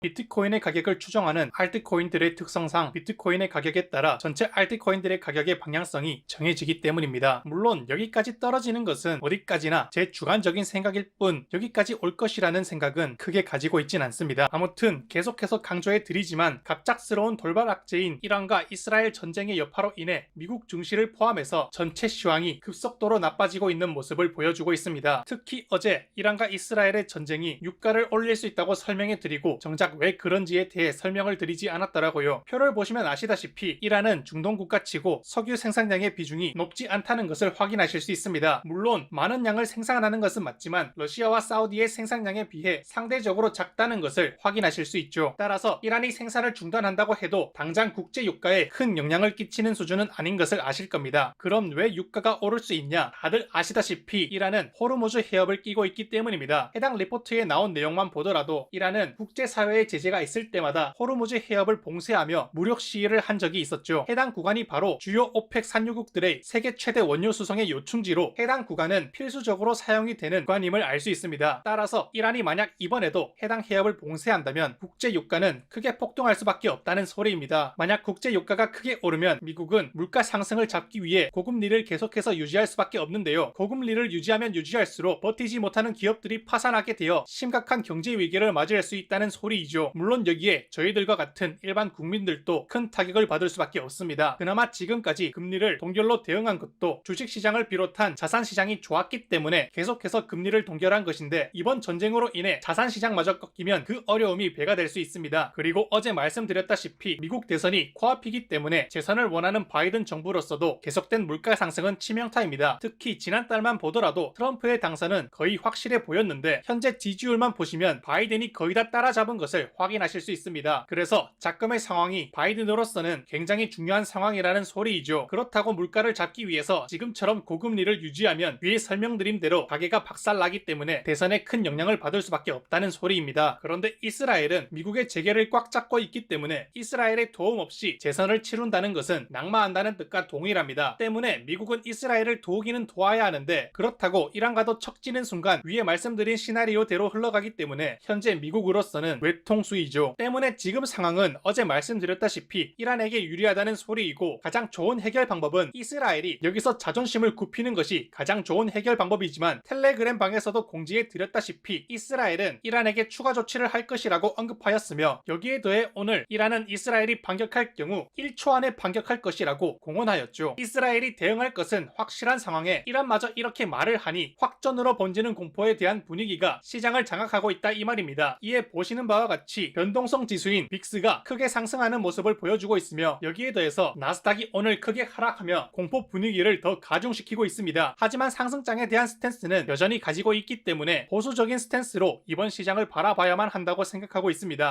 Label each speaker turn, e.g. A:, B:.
A: 비트코인의 가격을 추정하는 알트코인들의 특성상 비트코인의 가격에 따라 전체 알트코인들의 가격의 방향성이 정해지기 때문입니다. 물론 여기까지 떨어지는 것은 어디까지나 제 주관적인 생각일 뿐 여기까지 올 것이라는 생각은 크게 가지고 있진 않습니다. 아무튼 계속해서 강조해 드리지만 갑작스러운 돌발 악재인 이란과 이스라엘 전쟁의 여파로 인해 미국 증시를 포함해서 전체 시황이 급속도로 나빠지고 있는 모습을 보여주고 있습니다. 특히 어제 이란과 이스라엘의 전쟁이 유가를 올릴 수 있다고 설명해 드리고 정작 왜 그런지에 대해 설명을 드리지 않았더라고요. 표를 보시면 아시다시피 이란은 중동 국가치고 석유 생산량의 비중이 높지 않다는 것을 확인하실 수 있습니다. 물론 많은 양을 생산하는 것은 맞지만 러시아와 사우디의 생산량에 비해 상대적으로 작다는 것을 확인하실 수 있죠. 따라서 이란이 생산을 중단한다고 해도 당장 국제 유가에 큰 영향을 끼치는 수준은 아닌 것을 아실 겁니다. 그럼 왜 유가가 오를 수 있냐? 다들 아시다시피 이란은 호르무즈 해협을 끼고 있기 때문입니다. 해당 리포트에 나온 내용만 보더라도 이란은 국제사회의 제재가 있을 때마다 호르무즈 해협을 봉쇄하며 무력 시위를 한 적이 있었죠. 해당 구간이 바로 주요 오펙 산유국들의 세계 최대 원유 수송의 요충지로 해당 구간은 필수적으로 사용이 되는 구간임을 알 수 있습니다. 따라서 이란이 만약 이번에도 해당 해협을 봉쇄한다면 국제 유가는 크게 폭등할 수밖에 없다는 소리입니다. 만약 국제 유가가 크게 오르면 미국은 물가 상승을 잡기 위해 고금리를 계속해서 유지할 수밖에 없는데요. 고금리를 유지하면 유지할수록 버티지 못하는 기업들이 파산하게 되어 심각한 경제 위기를 맞이할 수 있다는 소리이죠. 물론 여기에 저희들과 같은 일반 국민들도 큰 타격을 받을 수밖에 없습니다. 그나마 지금까지 금리를 동결로 대응한 것도 주식시장을 비롯한 자산시장이 좋았기 때문에 계속해서 금리를 동결한 것인데 이번 전쟁으로 인해 자산시장마저 꺾이면 그 어려움이 배가 될 수 있습니다. 그리고 어제 말씀드렸다시피 미국 대선이 코앞이기 때문에 재선을 원하는 바이든 정부로서도 계속된 물가 상승은 치명타입니다. 특히 지난달만 보더라도 트럼프의 당선은 거의 확실해 보였는데 현재 지지율만 보시면 바이든이 거의 다 따라잡은 것을 확인하실 수 있습니다. 그래서 작금의 상황이 바이든으로서는 굉장히 중요한 상황이라는 소리이죠. 그렇다고 물가를 잡기 위해서 지금처럼 고금리를 유지하면 위에 설명드린 대로 가게가 박살나기 때문에 대선에 큰 영향을 받을 수밖에 없다는 소리입니다. 그런데 이스라엘은 미국의 재계를 꽉 잡고 있기 때문에 이스라엘의 도움 없이 재선을 치룬다는 것은 낙마한다는 뜻과 동일합니다. 때문에 미국은 이스라엘을 도우기는 도와야 하는데 그렇다고 이란과도 척지는 순간 위에 말씀드린 시나리오대로 흘러가기 때문에 현재 미국으로서는 외통 수이죠. 때문에 지금 상황은 어제 말씀드렸다시피 이란에게 유리하다는 소리이고 가장 좋은 해결 방법은 이스라엘이 여기서 자존심을 굽히는 것이 가장 좋은 해결 방법이지만 텔레그램 방에서도 공지해 드렸다시피 이스라엘은 이란에게 추가 조치를 할 것이라고 언급하였으며 여기에 더해 오늘 이란은 이스라엘이 반격할 경우 1초 안에 반격할 것이라고 공언하였죠. 이스라엘이 대응할 것은 확실한 상황에 이란마저 이렇게 말을 하니 확전으로 번지는 공포에 대한 분위기가 시장을 장악하고 있다 이 말입니다. 이에 보시는 바와 같이 변동성 지수인 빅스가 크게 상승하는 모습을 보여주고 있으며 여기에 더해서 나스닥이 오늘 크게 하락하며 공포 분위기를 더 가중시키고 있습니다. 하지만 상승장에 대한 스탠스는 여전히 가지고 있기 때문에 보수적인 스탠스로 이번 시장을 바라봐야만 한다고 생각하고 있습니다.